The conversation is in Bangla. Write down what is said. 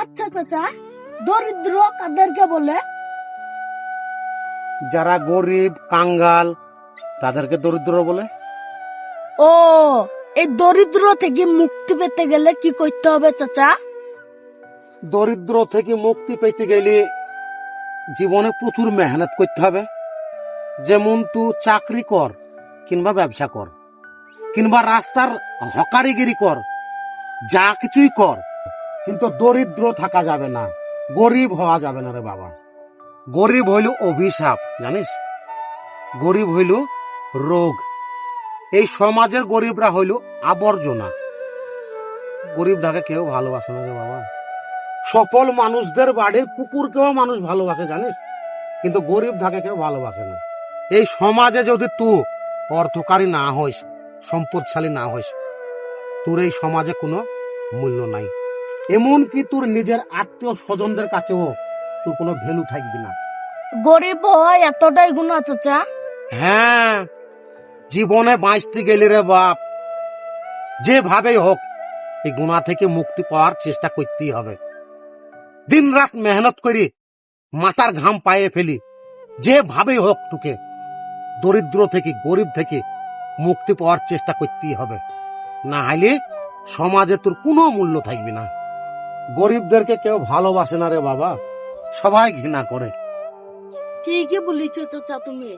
আচ্ছা চাচা দরিদ্র কাদেরকে বলে? যারা গরিব কাঙ্গাল তাদেরকে দরিদ্র বলে? ও এই দরিদ্র থেকে মুক্তি পেতে গেলে কি করতে হবে চাচা? দরিদ্র থেকে মুক্তি পেতে গেলে জীবনে প্রচুর মেহনত করতে হবে। যেমন তু চাকরি কর কিংবা ব্যবসা কর কিংবা রাস্তার হকারিগিরি কর যা কিছুই কর কিন্তু দরিদ্র থাকা যাবে না। গরিব হওয়া যাবে না রে বাবা। গরিব হইল অভিশাপ, জানিস? গরিব হইল রোগ। এই সমাজের গরিবরা হইল আবর্জনা। গরিব থাকে কেউ ভালোবাসে না রে বাবা। সফল মানুষদের বাড়ির কুকুরকেও মানুষ ভালোবাসে, জানিস? কিন্তু গরিব থাকে কেউ ভালোবাসে না। এই সমাজে যদি তু অর্থকারী না হইস, সম্পদশালী না হইস, তোর এই সমাজে কোনো মূল্য নাই। এমনকি তোর নিজের আত্মীয় স্বজনদের কাছেও তোর কোনো ভ্যালু থাকবে না। গরিব হয় এতটাই গুণা চা। হ্যাঁ জীবনে বাঁচতে গেলে রে বাপ যেভাবেই হোক এই গুণা থেকে মুক্তি পাওয়ার চেষ্টা করতেই হবে। দিন রাত মেহনত করি মাথার ঘাম পায়ে ফেলি যেভাবেই হোক তোকে দরিদ্র থেকে গরিব থেকে মুক্তি পাওয়ার চেষ্টা করতেই হবে। না হলে সমাজে তোর কোনো মূল্য থাকবে না। গরিবদেরকে কেউ ভালোবাসে না রে বাবা। সবাই ঘৃণা করে। ঠিকই বলিছ চাচা তুমি।